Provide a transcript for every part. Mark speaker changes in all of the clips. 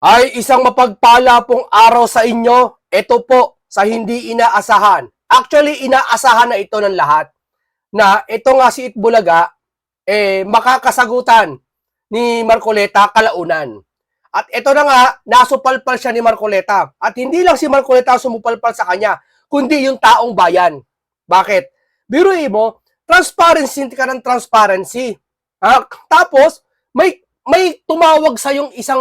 Speaker 1: Ay isang mapagpala pong araw sa inyo. Ito po sa hindi inaasahan. Actually, inaasahan na ito ng lahat. Na ito nga si Itbulaga, eh, makakasagutan ni Marcoleta kalaunan. At ito na nga, nasupalpal siya ni Marcoleta. At hindi lang si Marcoleta sumupalpal sa kanya, kundi yung taong bayan. Bakit? Biruin mo, transparency ka ng transparency. Ha? Tapos, may may tumawag sa yung isang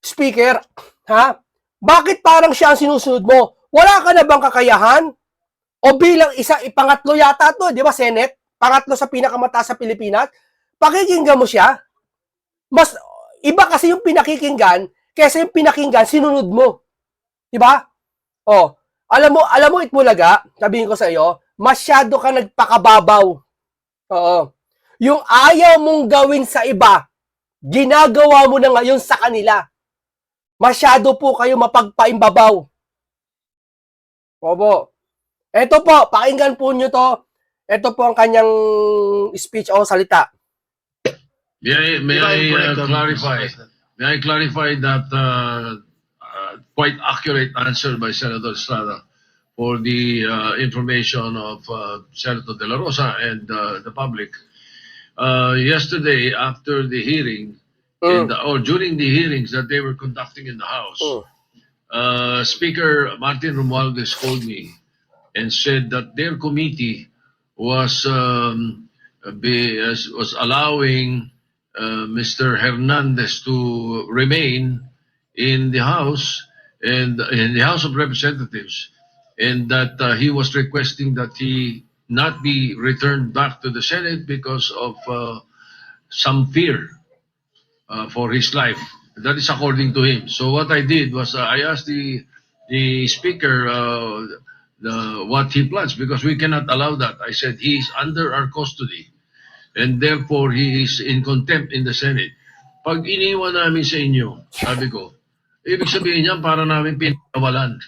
Speaker 1: speaker, ha? Bakit parang siya ang sinusunod mo? Wala ka na bang kakayahan? O bilang isa, ipangatlo yata to, di ba, Senate? Pangatlo sa pinakamataas sa Pilipinas? Pakikinggan mo siya? Mas, iba kasi yung pinakikinggan, kaysa yung pinakinggan, sinunod mo. Di ba? Oh, alam mo, alam mo, Itbulaga, sabihin ko sa iyo, masyado ka nagpakababaw. Oo. Yung ayaw mong gawin sa iba, ginagawa mo na ngayon sa kanila. Masyado po kayo mapagpaimbabaw. Opo. Ito po, pakinggan po nyo to. Ito po ang kanyang speech o salita.
Speaker 2: May I, may I uh, clarify? May I clarify that uh, uh, quite accurate answer by Senator Estrada for the uh, information of uh, Senator De La Rosa and uh, the public. Uh, yesterday, after the hearing, in
Speaker 1: Mm.
Speaker 2: the, or during the hearings that they were conducting in the House,
Speaker 1: Mm.
Speaker 2: uh, Speaker Martin Romualdez called me and said that their committee was um, be, as- was allowing uh, Mr. Hernandez to remain in the House and in the House of Representatives, and that uh, he was requesting that he not be returned back to the Senate because of uh, some fear uh, for his life. That is according to him. So what I did was uh, I asked the the speaker uh, the, what he plans because we cannot allow that. I said he is under our custody and therefore he is in contempt in the Senate. Pag iniwan namin sa inyo, sabi ko, ibig sabihin niyan para namin pinawalan.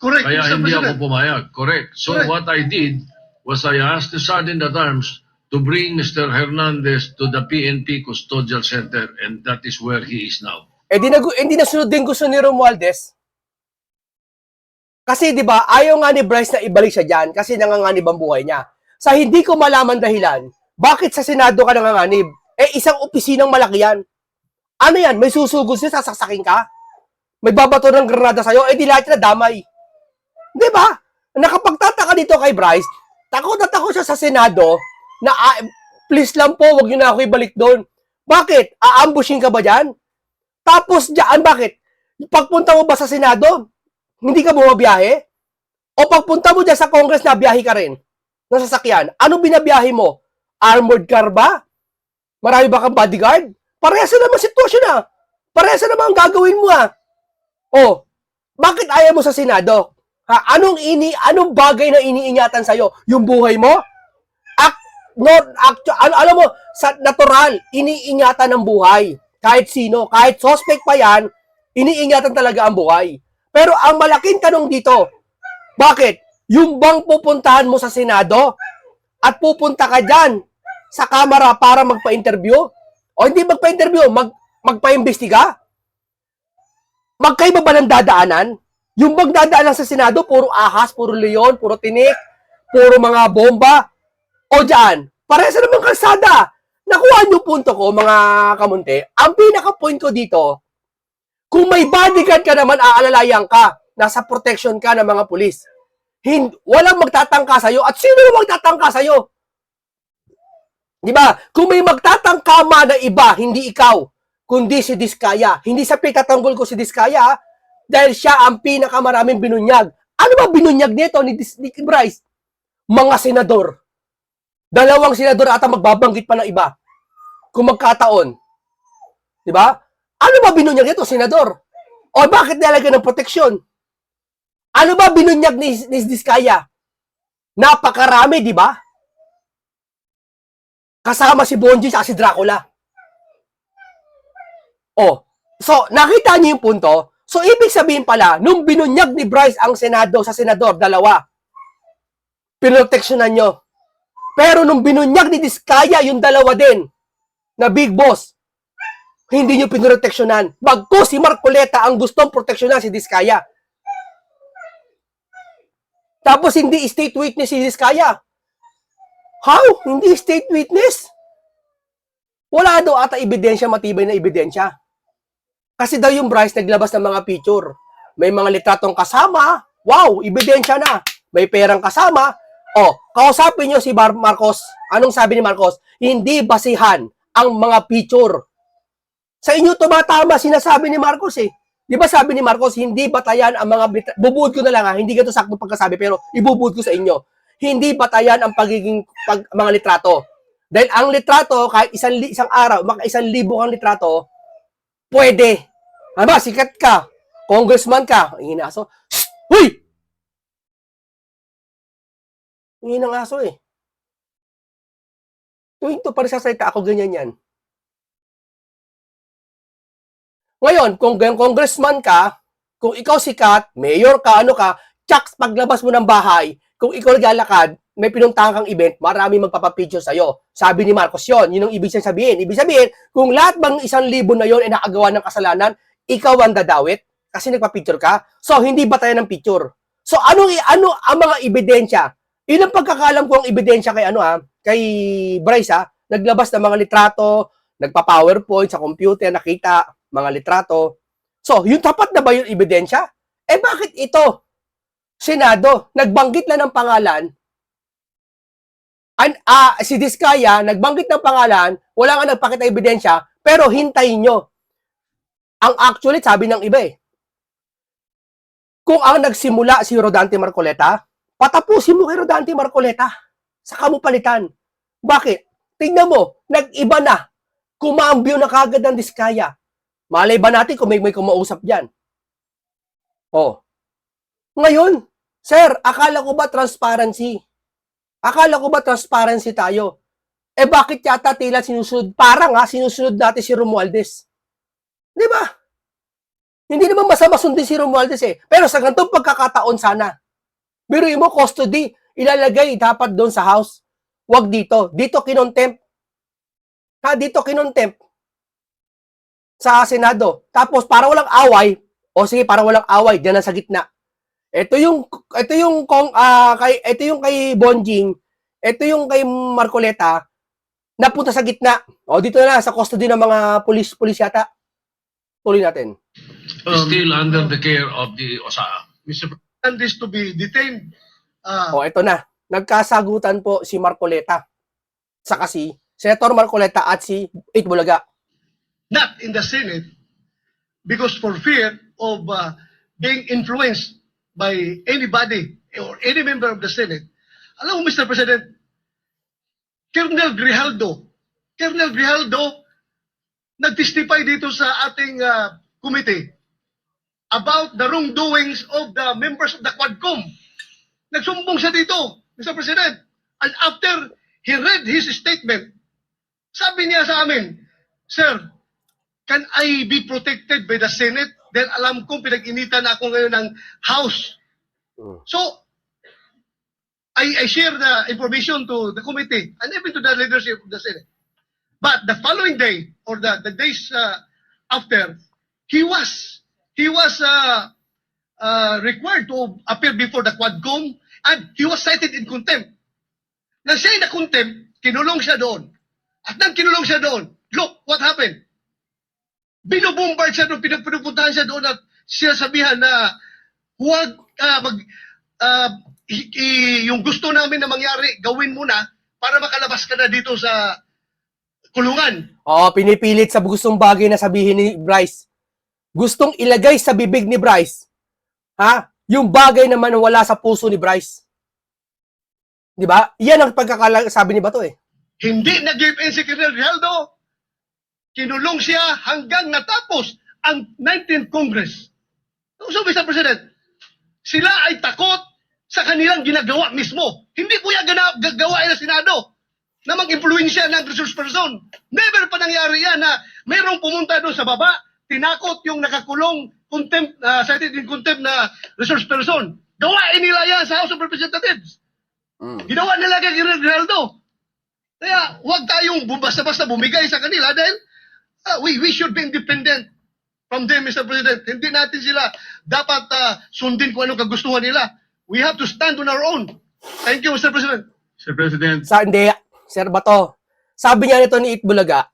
Speaker 3: Correct,
Speaker 2: Kaya hindi ako pumayag. Correct. So
Speaker 3: Correct.
Speaker 2: what I did was I asked the Sergeant at Arms to bring Mr. Hernandez to the PNP Custodial Center and that is where he is now.
Speaker 1: Eh di, nag, hindi nasunod din gusto ni Romualdez. Kasi di ba ayaw nga ni Bryce na ibalik siya dyan kasi nanganganib ang buhay niya. Sa hindi ko malaman dahilan, bakit sa Senado ka nanganganib? Eh isang opisinang malaki yan. Ano yan? May susugod siya, sasaksakin ka? May babato ng granada sa'yo? Eh di lahat na damay. Di ba? Nakapagtataka dito kay Bryce, takot na takot siya sa Senado na ah, please lang po, wag niyo na ako ibalik doon. Bakit? Aambushin ka ba dyan? Tapos diyan, bakit? Pagpunta mo ba sa Senado, hindi ka bumabiyahe? O pagpunta mo dyan sa Congress, nabiyahe ka rin? Ng sasakyan. Ano binabiyahe mo? Armored car ba? Marami ba kang bodyguard? Parehas na naman sitwasyon ah. Parehas na naman ang gagawin mo ah. O, bakit ayaw mo sa Senado? Ha, anong ini anong bagay na iniingatan sa Yung buhay mo? Ak not actu- al- alam mo sa natural iniingatan ng buhay. Kahit sino, kahit suspect pa yan, iniingatan talaga ang buhay. Pero ang malaking tanong dito, bakit? Yung bang pupuntahan mo sa Senado at pupunta ka dyan sa Kamara para magpa-interview? O hindi magpa-interview, mag, magpa-imbestiga? Magkaiba ba ng dadaanan? Yung bang dadaanan sa Senado, puro ahas, puro leon, puro tinik, puro mga bomba. O dyan, parehas na naman kalsada. Nakuha niyo punto ko, mga kamunte. Ang pinaka-point ko dito, kung may bodyguard ka naman, aalalayan ka. Nasa protection ka ng mga pulis. Hin walang magtatangka sa'yo. At sino yung magtatangka sa'yo? Di ba? Kung may magtatangka man na iba, hindi ikaw, kundi si Diskaya. Hindi sa pitatanggol ko si Diskaya, ha? Dahil siya ang pinakamaraming binunyag. Ano ba binunyag nito ni, ni Bryce? Mga senador. Dalawang senador ata magbabanggit pa ng iba. Kung magkataon. Di ba? Ano ba binunyag nito, senador? O bakit nilalagyan ng proteksyon? Ano ba binunyag ni, ni Diskaya? Napakarami, di ba? Kasama si Bonji at si Dracula. Oh, so nakita niyo yung punto? So ibig sabihin pala, nung binunyag ni Bryce ang Senado sa senador, dalawa, pinoteksyonan nyo. Pero nung binunyag ni Diskaya, yung dalawa din, na big boss, hindi nyo pinroteksyonan. Bagko si Marcoleta ang gustong proteksyonan si Diskaya. Tapos hindi state witness si Diskaya. How? Hindi state witness? Wala daw ata ebidensya, matibay na ebidensya. Kasi daw yung Bryce naglabas ng mga picture. May mga litratong kasama. Wow, ebidensya na. May perang kasama. O, kausapin nyo si Bar- Marcos. Anong sabi ni Marcos? Hindi basihan ang mga picture. Sa inyo tumatama sinasabi ni Marcos eh. Di ba sabi ni Marcos, hindi batayan ang mga... Bubuod ko na lang ha, hindi ganito sakto pagkasabi, pero ibubuod ko sa inyo. Hindi batayan ang pagiging pag, mga litrato. Dahil ang litrato, kahit isang, isang araw, maka isang libo kang litrato, pwede. Ano ba, sikat ka, congressman ka, ingin aso, Shh! Huy! Ingin ng aso eh. Tuwing to, parang sasalita ako ganyan yan. Ngayon, kung gan- congressman ka, kung ikaw sikat, mayor ka, ano ka, tsaks paglabas mo ng bahay, kung ikaw naglalakad, may pinuntahan kang event, marami magpapapicture sa'yo. Sabi ni Marcos yon, yun ang ibig sabihin. Ibig sabihin, kung lahat bang isang libo na yon ay nakagawa ng kasalanan, ikaw ang dadawit kasi nagpa-picture ka. So, hindi ba tayo ng picture? So, ano, ano ang mga ebidensya? Yun ang pagkakalam ko ang ebidensya kay ano ha, kay Bryce ha, naglabas ng mga litrato, nagpa-powerpoint sa computer, nakita mga litrato. So, yung tapat na ba yung ebidensya? Eh bakit ito? Senado, nagbanggit lang ng pangalan, an, ah, si Diskaya, nagbanggit ng pangalan, wala nga nagpakita ebidensya, pero hintayin nyo. Ang actually, sabi ng iba eh, kung ang nagsimula si Rodante Marcoleta, patapusin mo kay Rodante Marcoleta. Saka mo palitan. Bakit? Tingnan mo, nag-iba na. Kumambyo na kagad ng Diskaya. Malay ba natin kung may, may kumausap dyan? Oh. Ngayon, sir, akala ko ba transparency? Akala ko ba transparency tayo? Eh bakit yata tila sinusunod? Parang nga, sinusunod natin si Romualdez. Di ba? Hindi naman masama sundin si Romualdez eh. Pero sa ganitong pagkakataon sana, biruin mo custody, ilalagay dapat doon sa house. Huwag dito. Dito kinontempt. Ha, dito kinontempt. Sa Senado. Tapos para walang away, o sige, para walang away, diyan sa gitna. Ito yung ito yung kong ah, kay ito yung kay Bonjing, ito yung kay Marcoleta napunta sa gitna. O dito na sa custody ng mga pulis pulis yata. Tuloy natin.
Speaker 2: Still under the care of the OSAA.
Speaker 3: Mr. President, this to be detained. Uh,
Speaker 1: O ito na. Nagkasagutan po si Marcoleta sa kasi Senator Marcoleta at si Itbulaga.
Speaker 3: not in the Senate because for fear of uh, being influenced by anybody or any member of the Senate. Alam mo, Mr. President, Colonel Grijaldo, Colonel Grijaldo, nag-testify dito sa ating uh, committee about the wrongdoings of the members of the Quadcom. Nagsumbong siya dito, Mr. President. And after he read his statement, sabi niya sa amin, Sir, can I be protected by the Senate? Dahil alam ko pinag-initan ako ngayon ng House.
Speaker 1: Mm.
Speaker 3: So, I, I share the information to the committee and even to the leadership of the Senate. But the following day or the, the days uh, after, he was he was uh, uh, required to appear before the Quadcom and he was cited in contempt. Nang siya'y na-contempt, kinulong siya doon. At nang kinulong siya doon, look, what happened? Binubombard siya doon, pinupuntahan siya doon at siya sabihan na huwag ah, mag, ah, i- i- yung gusto namin na mangyari, gawin mo na para makalabas ka na dito sa kulungan.
Speaker 1: O, pinipilit sa gustong bagay na sabihin ni Bryce. Gustong ilagay sa bibig ni Bryce. Ha? Yung bagay naman na wala sa puso ni Bryce. Di ba? Yan ang pagkakala sabi ni Bato eh.
Speaker 3: Hindi nag-give in si Colonel Rialdo. Kinulong siya hanggang natapos ang 19th Congress. So, Mr. President, sila ay takot sa kanilang ginagawa mismo. Hindi po yan gana- gagawa ng Senado na mag-impluensya ng resource person. Never pa nangyari yan na mayroong pumunta doon sa baba, tinakot yung nakakulong contempt, uh, cited in contempt na resource person. Gawain nila yan sa House of Representatives. Ginawa nila kay Rinaldo. Kaya huwag tayong basta-basta bumigay sa kanila dahil uh, we, we should be independent from them, Mr. President. Hindi natin sila dapat uh, sundin kung anong kagustuhan nila. We have to stand on our own. Thank you, Mr. President.
Speaker 4: Mr. President,
Speaker 1: Sa, hindi, Sir Bato. Sabi niya nito ni Itbulaga,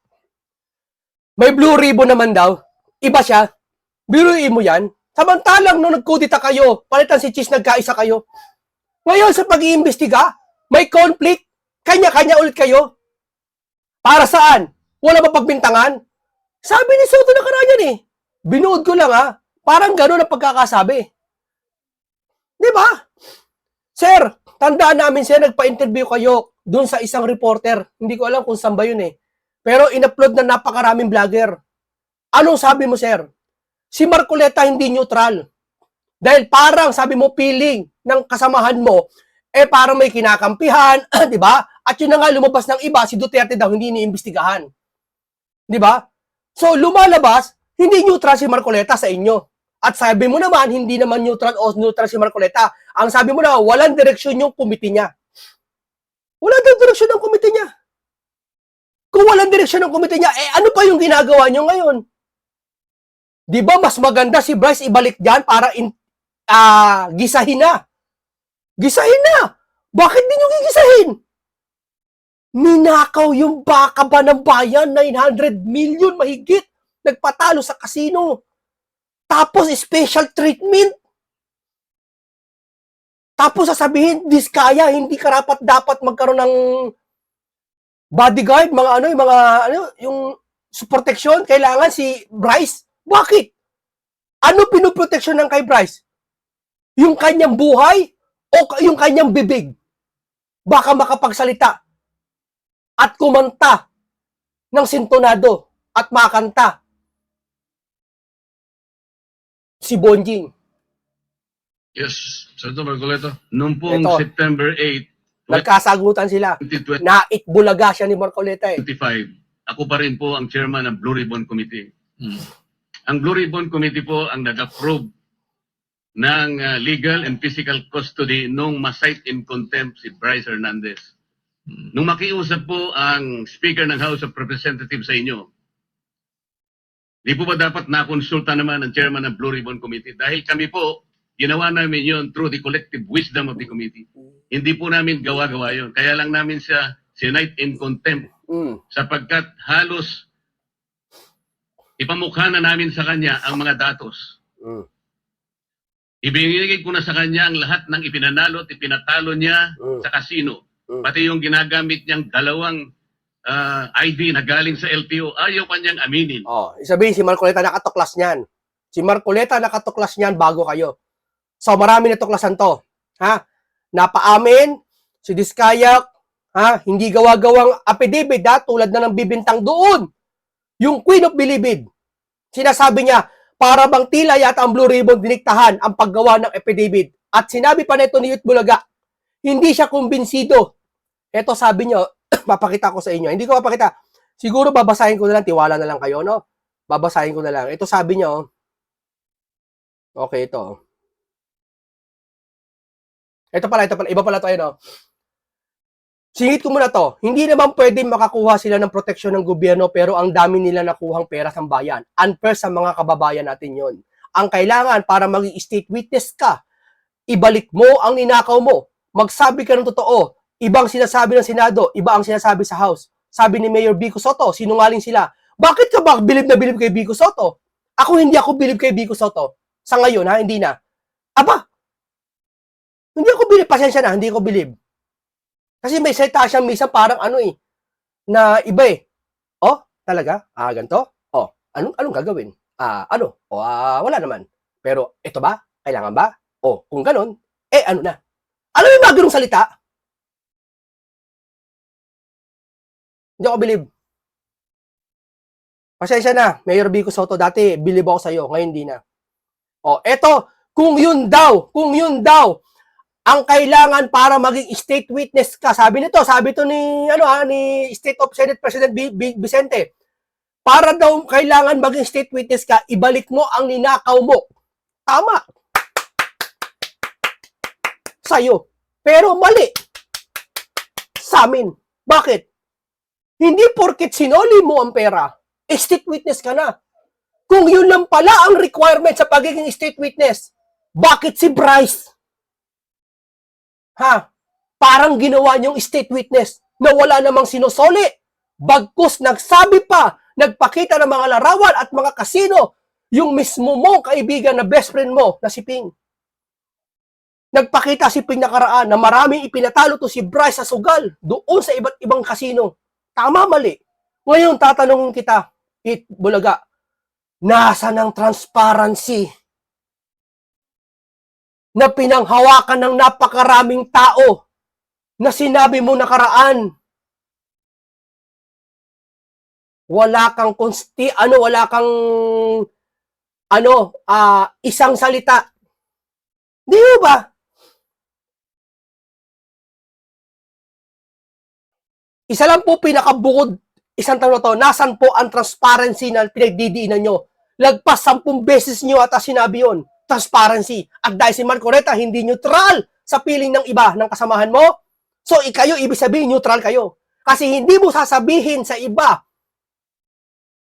Speaker 1: may blue ribbon naman daw. Iba siya. Biruin mo yan. Samantalang nung nagkudita kayo, palitan si Cheese, nagkaisa kayo. Ngayon sa pag-iimbestiga, may conflict. Kanya-kanya ulit kayo. Para saan? Wala ba pagbintangan? Sabi ni Soto na Karayan eh. Binuod ko lang ha. Parang gano'n ang pagkakasabi. Di ba? Sir, tandaan namin sir, nagpa-interview kayo dun sa isang reporter. Hindi ko alam kung saan ba yun eh. Pero in-upload na napakaraming vlogger. Anong sabi mo, sir? Si Marcoleta hindi neutral. Dahil parang, sabi mo, feeling ng kasamahan mo, eh parang may kinakampihan, di ba? At yun na nga lumabas ng iba, si Duterte daw hindi iniimbestigahan. Di ba? So, lumalabas, hindi neutral si Marcoleta sa inyo. At sabi mo naman, hindi naman neutral o neutral si Marcoleta. Ang sabi mo na, walang direksyon yung komite niya. Wala daw direksyon ng komite niya. Kung walang direksyon ng komite niya, eh ano pa yung ginagawa niyo ngayon? Di ba mas maganda si Bryce ibalik dyan para in, ah, gisahin na? Gisahin na! Bakit di nyo gigisahin? Ninakaw yung baka ba ng bayan, 900 million mahigit. Nagpatalo sa kasino. Tapos special treatment. Tapos sasabihin, diskaya, hindi karapat dapat magkaroon ng bodyguard, mga ano, yung mga, ano, yung protection, kailangan si Bryce. Bakit? Ano pinoproteksyon ng kay Bryce? Yung kanyang buhay o yung kanyang bibig? Baka makapagsalita at kumanta ng sintonado at makanta si Bonjing.
Speaker 4: Yes, Senator Marcoleta. Noong pong
Speaker 1: Ito.
Speaker 4: September 8,
Speaker 1: Nagkasagutan sila.
Speaker 4: 2025,
Speaker 1: Na itbulaga siya ni Marcoleta eh.
Speaker 4: ako pa rin po ang chairman ng Blue Ribbon Committee. Ang Blue Ribbon Committee po ang nag-approve ng uh, legal and physical custody nung ma-cite in contempt si Bryce Hernandez. Nung makiusap po ang Speaker ng House of Representatives sa inyo, di po ba dapat nakonsulta naman ang chairman ng Blue Ribbon Committee? Dahil kami po, ginawa namin yon through the collective wisdom of the committee. Hindi po namin gawa-gawa yon. Kaya lang namin siya sinite in contempt
Speaker 1: Mm.
Speaker 4: sapagkat halos ipamukha na namin sa kanya ang mga datos.
Speaker 1: Mm.
Speaker 4: Ibinigay ko na sa kanya ang lahat ng ipinanalo at ipinatalo niya
Speaker 1: Mm.
Speaker 4: sa kasino.
Speaker 1: Mm.
Speaker 4: Pati yung ginagamit niyang dalawang ah, ID na galing sa LTO, ayaw kanyang aminin.
Speaker 1: Oh, sabihin si Marcoleta nakatuklas niyan. Si Marcoleta nakatuklas niyan bago kayo. So marami na tuklasan to. Ha? Napaamin si Diskayak, ha? Hindi gawa-gawang affidavit ha? tulad na ng bibintang doon. Yung Queen of Bilibid. Sinasabi niya, para bang tila yata ang Blue Ribbon diniktahan ang paggawa ng affidavit. At sinabi pa nito ni Yut Bulaga, hindi siya kumbinsido. Ito sabi niyo, papakita ko sa inyo. Hindi ko papakita. Siguro babasahin ko na lang, tiwala na lang kayo, no? Babasahin ko na lang. Ito sabi niya, oh. Okay, ito. Ito pala, ito pala. Iba pala to, ayun, oh. Singit ko muna to. Hindi naman pwede makakuha sila ng proteksyon ng gobyerno pero ang dami nila nakuhang pera sa bayan. Unfair sa mga kababayan natin yon. Ang kailangan para maging state witness ka, ibalik mo ang ninakaw mo. Magsabi ka ng totoo. Ibang sinasabi ng Senado, iba ang sinasabi sa House. Sabi ni Mayor Vico Soto, sinungaling sila. Bakit ka ba bilib na bilib kay Vico Soto? Ako hindi ako bilib kay Vico Soto. Sa ngayon ha, hindi na. Aba, hindi ako bilib. Pasensya na, hindi ako bilib. Kasi may salita siyang misa parang ano eh, na iba eh. Oh, talaga? Ah, ganito? Oh, anong, anong gagawin? Ah, ano? Oh, ah, wala naman. Pero, ito ba? Kailangan ba? Oh, kung ganun, eh, ano na? Alam mo yung mga ganung salita? Hindi ako bilib. Pasensya na, Mayor Vico Soto, dati bilib ako sa'yo, ngayon hindi na. Oh, eto, kung yun daw, kung yun daw, ang kailangan para maging state witness ka. Sabi nito, sabi to ni ano ha, ni State of Senate President B- B- Vicente. Para daw kailangan maging state witness ka, ibalik mo ang ninakaw mo. Tama. Sa'yo. Pero mali. Sa amin. Bakit? Hindi porket sinoli mo ang pera, state witness ka na. Kung yun lang pala ang requirement sa pagiging state witness, bakit si Bryce? Ha? Parang ginawa niyong state witness na wala namang sinusoli. Bagkus nagsabi pa, nagpakita ng mga larawan at mga kasino, yung mismo mong kaibigan na best friend mo na si Ping. Nagpakita si Ping nakaraan na maraming ipinatalo to si Bryce sa sugal doon sa iba't ibang kasino. Tama, mali. Ngayon, tatanungin kita, It Bulaga, nasa ng transparency na pinanghawakan ng napakaraming tao na sinabi mo nakaraan. Wala kang konsti, ano, wala kang ano, ah, isang salita. Di ba? Isa lang po pinakabukod isang tanong to, nasan po ang transparency na pinagdidiinan nyo? Lagpas sampung beses nyo ata sinabi yon transparency. At dahil si Marcoreta hindi neutral sa piling ng iba ng kasamahan mo, so ikayo, ibig sabihin neutral kayo. Kasi hindi mo sasabihin sa iba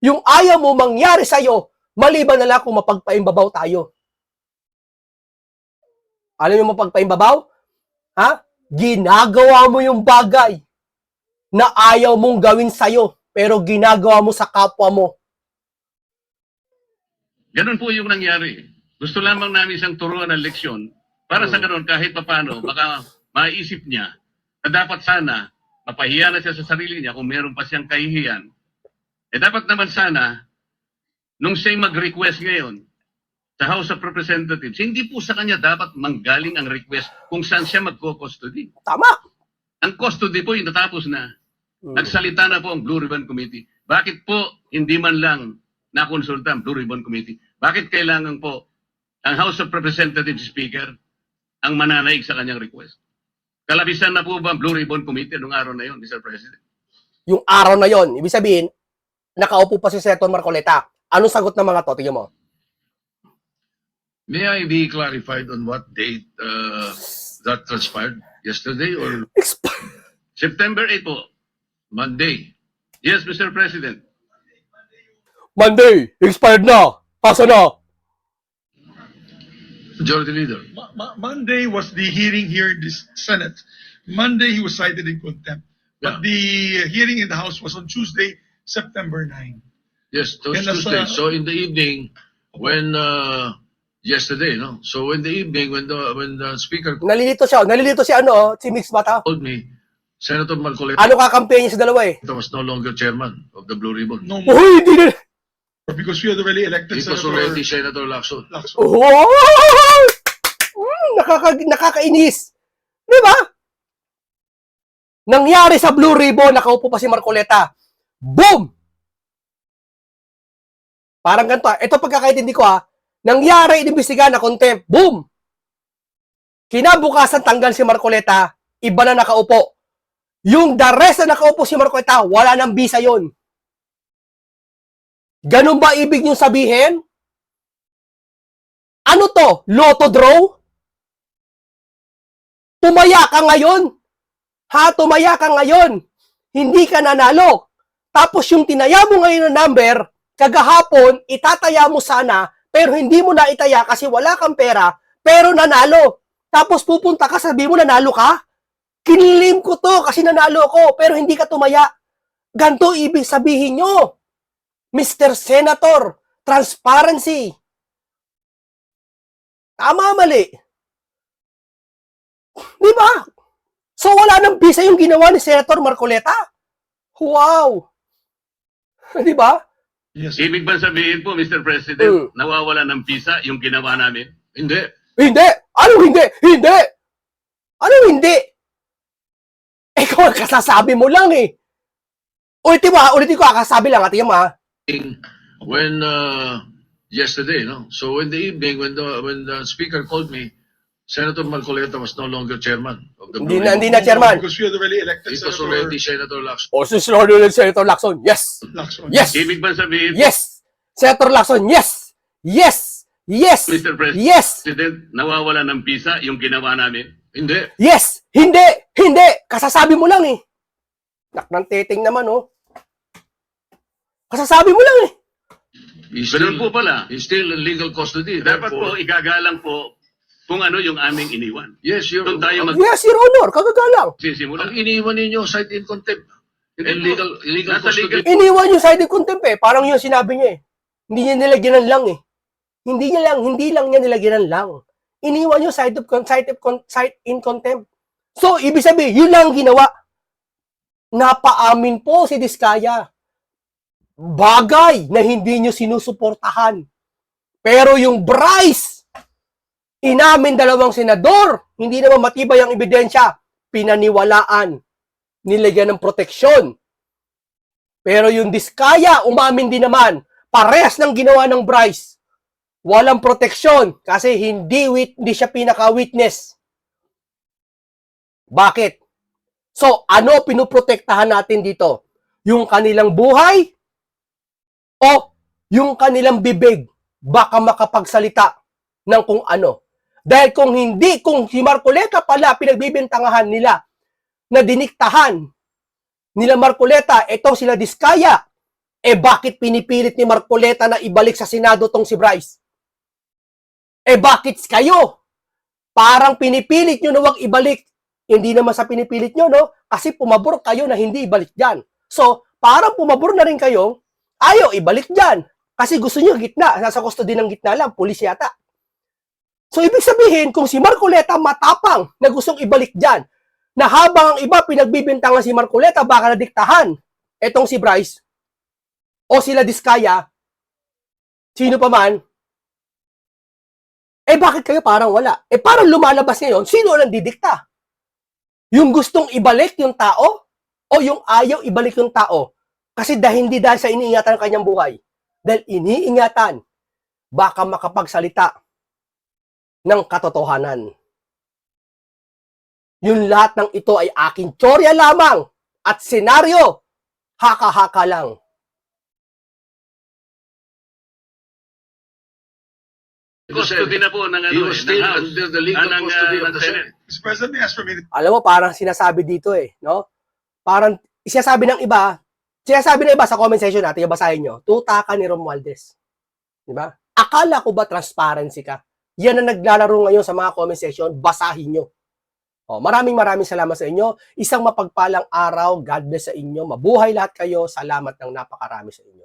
Speaker 1: yung ayaw mo mangyari sa'yo, maliban na lang kung mapagpaimbabaw tayo. Alam mo mapagpaimbabaw? Ha? Ginagawa mo yung bagay na ayaw mong gawin sa'yo, pero ginagawa mo sa kapwa mo.
Speaker 4: Ganun po yung nangyari. Gusto lamang namin siyang turuan ng leksyon para sa ganun kahit papano baka maisip niya na dapat sana mapahiya na siya sa sarili niya kung meron pa siyang kahihiyan. Eh dapat naman sana nung siya mag-request ngayon sa House of Representatives, hindi po sa kanya dapat manggaling ang request kung saan siya magko-custody.
Speaker 1: Tama.
Speaker 4: Ang custody po natapos na. Nagsalita na po ang Blue Ribbon Committee. Bakit po hindi man lang nakonsulta ang Blue Ribbon Committee? Bakit kailangan po ang House of Representatives Speaker ang mananaig sa kanyang request? Kalabisan na po ba ang Blue Ribbon Committee nung araw na yon, Mr. President?
Speaker 1: Yung araw na yon, ibig sabihin, nakaupo pa si Senator Marcoleta. Anong sagot ng mga to? Tingnan mo.
Speaker 2: May I be clarified on what date uh, that transpired? Yesterday or
Speaker 4: September 8 po.
Speaker 2: Monday?
Speaker 4: Yes, Mr. President.
Speaker 1: Monday, expired na. Pasa na.
Speaker 2: Majority Leader.
Speaker 5: Mo- Mo- Monday was the hearing here in the Senate. Monday, he was cited in contempt. But the hearing in the House was on Tuesday, September 9.
Speaker 2: Yes, Tuesday. So in the evening, when uh, yesterday, no. So in the evening, when the when the speaker
Speaker 1: Nalilito siya. Nalilito si ano, si Mix Bata.
Speaker 2: called me, Senator Marcoleta
Speaker 1: Ano kakampiyan niya sa dalawa eh?
Speaker 2: was no longer chairman of the Blue Ribbon.
Speaker 5: No more,
Speaker 1: Uy, hindi na.
Speaker 5: Because we had already elected
Speaker 2: It was
Speaker 5: Senator
Speaker 2: already Senator Lacson.
Speaker 5: Lacson.
Speaker 1: Wow! Mm, nakaka nakakainis. Di ba? Nangyari sa Blue Ribbon, nakaupo pa si Marcoleta. Boom! Parang ganito. ah. Ito pagkakaintindi ko ha. Nangyari, inimbestigahan na contempt. Boom! Kinabukasan tanggal si Marcoleta, iba na nakaupo. Yung the rest na nakaupo si Marcoleta, wala nang visa yon. Ganun ba ibig niyong sabihin? Ano to? Lotto draw? Tumaya ka ngayon. Ha? Tumaya ka ngayon. Hindi ka nanalo. Tapos yung tinaya mo ngayon na number, kagahapon, itataya mo sana, pero hindi mo na itaya kasi wala kang pera, pero nanalo. Tapos pupunta ka, sabi mo nanalo ka? Kinilim ko to kasi nanalo ko, pero hindi ka tumaya. Ganto ibig sabihin nyo. Mr. Senator, transparency. Tama, mali. Di ba? So wala nang visa yung ginawa ni Senator Marcoleta? Wow! Di ba?
Speaker 5: Yes.
Speaker 4: Ibig ba sabihin po, Mr. President,
Speaker 1: Mm.
Speaker 4: nawawala ng visa yung ginawa namin?
Speaker 2: Hindi.
Speaker 1: Hindi! Ano hindi? Hindi! Ano hindi? Ikaw ang kasasabi mo lang eh. Ulitin mo ha, ulitin ko ha, kasabi lang, atiyan mo ha.
Speaker 2: When uh, yesterday, no. So in the evening, when the when the speaker called me, Senator Marcoleta was no longer chairman of the
Speaker 1: Hindi na, hindi na, chairman.
Speaker 5: Because we had already elected
Speaker 2: It was
Speaker 5: Senator
Speaker 2: already Senator Lacson.
Speaker 1: O, susunod ulit Senator Lacson. Yes!
Speaker 5: Lacson.
Speaker 1: Yes!
Speaker 4: Ibig ba sabihin
Speaker 1: Yes! Senator Lacson, yes! Yes! Yes!
Speaker 4: Mr. President,
Speaker 1: Yes!
Speaker 4: nawawala ng visa yung ginawa namin?
Speaker 2: Hindi.
Speaker 1: Yes! Hindi! Hindi! Kasasabi mo lang eh. Nak ng titing naman oh. Kasasabi mo lang eh.
Speaker 2: He's
Speaker 4: Ganun
Speaker 2: still,
Speaker 4: po pala.
Speaker 2: he's still in legal custody.
Speaker 4: Dapat po,
Speaker 2: therefore-
Speaker 4: igagalang po kung ano yung aming iniwan.
Speaker 2: Yes, you're,
Speaker 4: Doon tayo mag-
Speaker 1: Yes, Your Honor, kagagalang.
Speaker 4: Sisimula.
Speaker 2: ang iniwan ninyo, cite in contempt.
Speaker 4: Hindi
Speaker 2: And
Speaker 4: po.
Speaker 2: legal, legal
Speaker 4: Nasa
Speaker 2: custody.
Speaker 4: legal-
Speaker 1: Iniwan yung side of contempt eh. Parang yung sinabi niya eh. Hindi niya nilagyan ng lang eh. Hindi niya lang, hindi lang niya nilagyan ng lang. Iniwan yung side of, con- side of con- side in contempt. So, ibig sabihin, yun lang ang ginawa. Napaamin po si Diskaya. Bagay na hindi niyo sinusuportahan. Pero yung Bryce, inamin dalawang senador, hindi naman matibay ang ebidensya, pinaniwalaan, nilagyan ng proteksyon. Pero yung Diskaya, umamin din naman, parehas ng ginawa ng Bryce. Walang proteksyon kasi hindi, wit, hindi siya pinaka-witness. Bakit? So, ano pinuprotektahan natin dito? Yung kanilang buhay o yung kanilang bibig baka makapagsalita ng kung ano. Dahil kung hindi, kung si Marcoleta pala pinagbibintangahan nila na diniktahan nila Marcoleta, etong sila Diskaya, eh bakit pinipilit ni Marcoleta na ibalik sa Senado tong si Bryce? Eh bakit kayo? Parang pinipilit nyo na wag ibalik. Hindi naman sa pinipilit nyo, no? Kasi pumabor kayo na hindi ibalik dyan. So, parang pumabor na rin kayo, ayaw ibalik dyan. Kasi gusto nyo gitna. Nasa custody ng gitna lang, pulis yata. So, ibig sabihin, kung si Marcoleta matapang na gustong ibalik dyan, na habang ang iba pinagbibintangan si Marcoleta, baka nadiktahan etong si Bryce o sila Diskaya, sino pa man, eh bakit kayo parang wala? Eh parang lumalabas ngayon, sino ang didikta? Yung gustong ibalik yung tao o yung ayaw ibalik yung tao? Kasi dahil hindi dahil sa iniingatan ng kanyang buhay. Dahil iniingatan, baka makapagsalita ng katotohanan. Yung lahat ng ito ay aking tsorya lamang at senaryo, haka-haka lang.
Speaker 4: Custody na po ng,
Speaker 2: He
Speaker 4: ano, eh,
Speaker 2: still
Speaker 4: ng House.
Speaker 2: under the legal
Speaker 4: Ah, ng,
Speaker 2: custody of
Speaker 4: ng
Speaker 2: the
Speaker 4: Senate.
Speaker 2: Senate.
Speaker 5: Mr. President, may I ask for a minute?
Speaker 1: Alam mo, parang sinasabi dito eh, no? Parang, sinasabi ng iba, sinasabi ng iba sa comment section natin, basahin nyo, tuta ka ni Romualdez. Di ba? Akala ko ba transparency ka? Yan ang naglalaro ngayon sa mga comment section, basahin nyo. Oh, maraming maraming salamat sa inyo. Isang mapagpalang araw. God bless sa inyo. Mabuhay lahat kayo. Salamat ng napakarami sa inyo.